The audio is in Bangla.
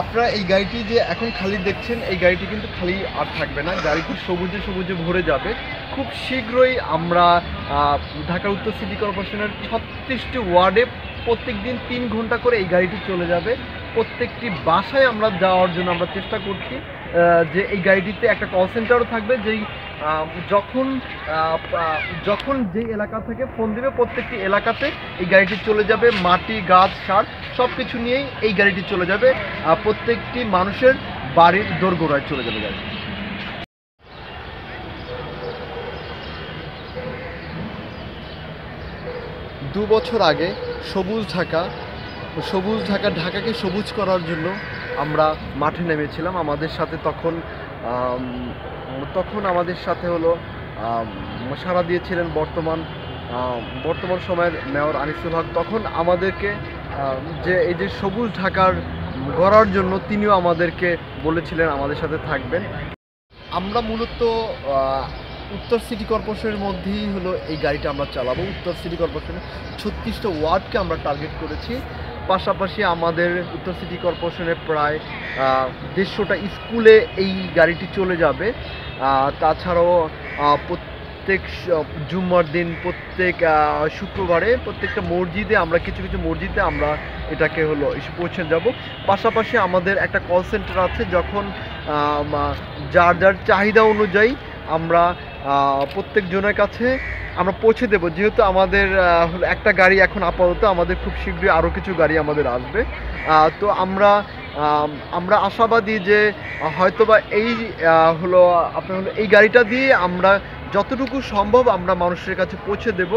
আপনারা এই গাড়িটি যে এখন খালি দেখছেন, এই গাড়িটি কিন্তু খালি আর থাকবে না। গাড়িটি সবুজে সবুজে ভরে যাবে। খুব শীঘ্রই আমরা ঢাকা উত্তর সিটি কর্পোরেশনের ছত্রিশটি ওয়ার্ডে প্রত্যেক দিন তিন ঘণ্টা করে এই গাড়িটি চলে যাবে। প্রত্যেকটি বাসায় আমরা যাওয়ার জন্য আমরা চেষ্টা করছি যে এই গাড়িটিতে একটা কল সেন্টারও থাকবে, যেই যখন যখন যে এলাকা থেকে ফোন দিবে, প্রত্যেকটি এলাকাতে এই গাড়িটি চলে যাবে, মাটি, গাছ, সার সব কিছু নিয়েই এই গাড়িটি চলে যাবে প্রত্যেকটি মানুষের বাড়ির দোরগোড়ায় চলে যাবে গাড়ি দু বছর আগে সবুজ ঢাকা সবুজ ঢাকা, ঢাকাকে সবুজ করার জন্য আমরা মাঠে নেমেছিলাম। আমাদের সাথে তখন তখন আমাদের সাথে হলো সাড়া দিয়েছিলেন বর্তমান বর্তমান সময়ের মেয়র আনিসুল হক। তখন আমাদেরকে যে এই যে সবুজ ঢাকার গড়ার জন্য তিনিও আমাদেরকে বলেছিলেন আমাদের সাথে থাকবেন। আমরা মূলত উত্তর সিটি কর্পোরেশনের মধ্যেই হলো এই গাড়িটা আমরা চালাবো। উত্তর সিটি কর্পোরেশনের ছত্রিশটা ওয়ার্ডকে আমরা টার্গেট করেছি। পাশাপাশি আমাদের উত্তর সিটি কর্পোরেশনের প্রায় দেড়শোটা স্কুলে এই গাড়িটি চলে যাবে। তাছাড়াও প্রত্যেক জুম্মার দিন প্রত্যেক শুক্রবারে প্রত্যেকটা মসজিদে আমরা, কিছু কিছু মসজিদে আমরা এটাকে হলো পৌঁছে যাব। পাশাপাশি আমাদের একটা কল সেন্টার আছে, যখন যার যার চাহিদা অনুযায়ী আমরা প্রত্যেকজনের কাছে আমরা পৌঁছে দেবো। যেহেতু আমাদের একটা গাড়ি এখন আপাতত, আমাদের খুব শীঘ্রই আরও কিছু গাড়ি আমাদের আসবে। তো আমরা আমরা আশাবাদী যে, হয়তোবা এই হলো, আপনার হলো এই গাড়িটা দিয়ে আমরা যতটুকু সম্ভব আমরা মানুষের কাছে পৌঁছে দেব।